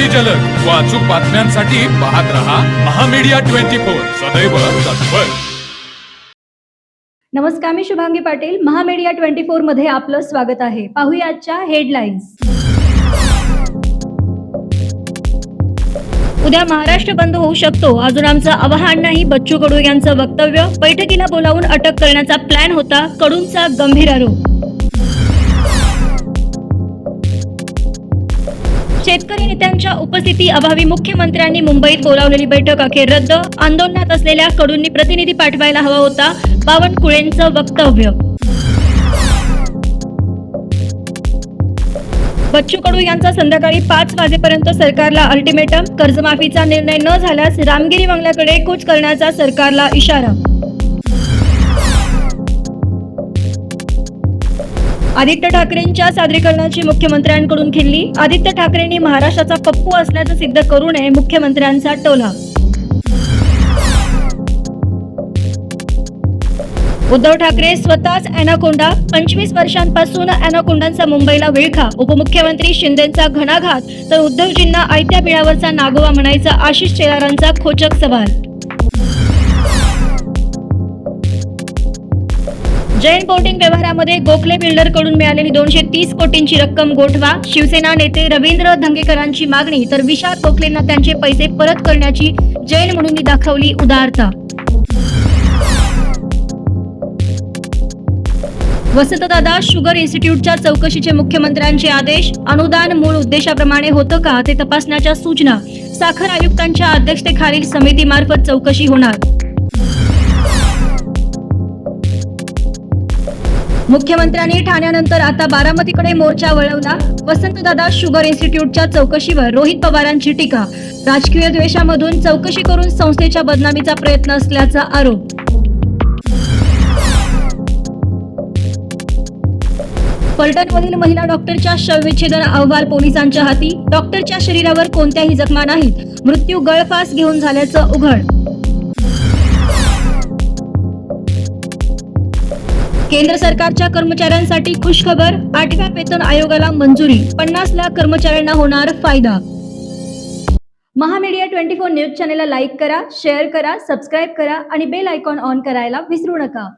अगदी जलद. व अचूक बातम्यांसाठी पाहत रहा महामीडिया ट्वेंटी फोर. सदैव तत्पर. नमस्कार मी शुभांगी पाटील. महामेडिया ट्वेंटी फोरमध्ये आपलं स्वागत आहे. पाहूया आजच्या हेडलाईन्स. उद्या महाराष्ट्र बंद होऊ शकतो. अजून आमचं आवाहन नाही बच्चू कडू यांचं वक्तव्य. बैठकीला बोलावून अटक करण्याचा प्लॅन होता. कडूंचा गंभीर आरोप. शेतकरी नेत्यांच्या उपस्थिती अभावी मुख्यमंत्र्यांनी मुंबईत बोलावलेली बैठक अखेर रद्द. आंदोलनात असलेल्या कडूंनी प्रतिनिधी पाठवायला हवा होता. बावनकुळेंचं वक्तव्य. बच्चू कडू यांचा संध्याकाळी पाच वाजेपर्यंत सरकारला अल्टिमेटम कर्जमाफीचा निर्णय न झाल्यास रामगिरी बंगल्याकडे कूच करण्याचा सरकारला इशारा. आदित्य ठाकरेंच्या सादरीकरणाची मुख्यमंत्र्यांकडून खिल्ली. आदित्य ठाकरेंनी महाराष्ट्राचा पप्पू असल्याचं सिद्ध करू नये मुख्यमंत्र्यांचा टोला. उद्धव ठाकरे स्वतःच अॅनाकोंडा. पंचवीस वर्षांपासून अॅनाकोंडांचा मुंबईला विळखा. उपमुख्यमंत्री शिंदेचा घणाघात. तर उद्धवजींना आयत्या बिळावरचा नागोवा म्हणायचा आशिष शेलारांचा खोचक सवाल. जैन बोर्डिंग व्यवहारामध्ये गोखले बिल्डरकडून मिळालेली दोनशे तीस कोटींची रक्कम गोठवा शिवसेना नेते रवींद्र धंगेकरांची मागणी तर विशाल गोखलेंना त्यांचे पैसे परत करण्याची जैन म्हणून दाखवली उदारता. वसंतदादा शुगर इन्स्टिट्यूटच्या चौकशीचे मुख्यमंत्र्यांचे आदेश अनुदान मूळ उद्देशाप्रमाणे होतं का ते तपासण्याच्या सूचना साखर आयुक्तांच्या अध्यक्षतेखालील समितीमार्फत चौकशी होणार. मुख्यमंत्र्यांनी ठाण्यानंतर आता बारामतीकडे मोर्चा वळवला. वसंतदादा शुगर इन्स्टिट्यूटच्या चौकशीवर रोहित पवारांची टीका. राजकीय द्वेषामधून चौकशी करून संस्थेच्या बदनामीचा प्रयत्न असल्याचा आरोप. फलटणमधील महिला डॉक्टरच्या शवविच्छेदन अहवाल पोलिसांच्या हाती. डॉक्टरच्या शरीरावर कोणत्याही जखमा नाहीत. मृत्यू गळफास घेऊन झाल्याचं उघड. केंद्र सरकारच्या कर्मचाऱ्यांसाठी खुशखबर आठव्या वेतन आयोगाला मंजुरी पन्नास लाख कर्मचाऱ्यांना होणार फायदा. महामीडिया ट्वेंटी फोर न्यूज चॅनेलला लाईक करा शेअर करा सबस्क्राईब करा आणि बेल आयकॉन ऑन करायला विसरू नका.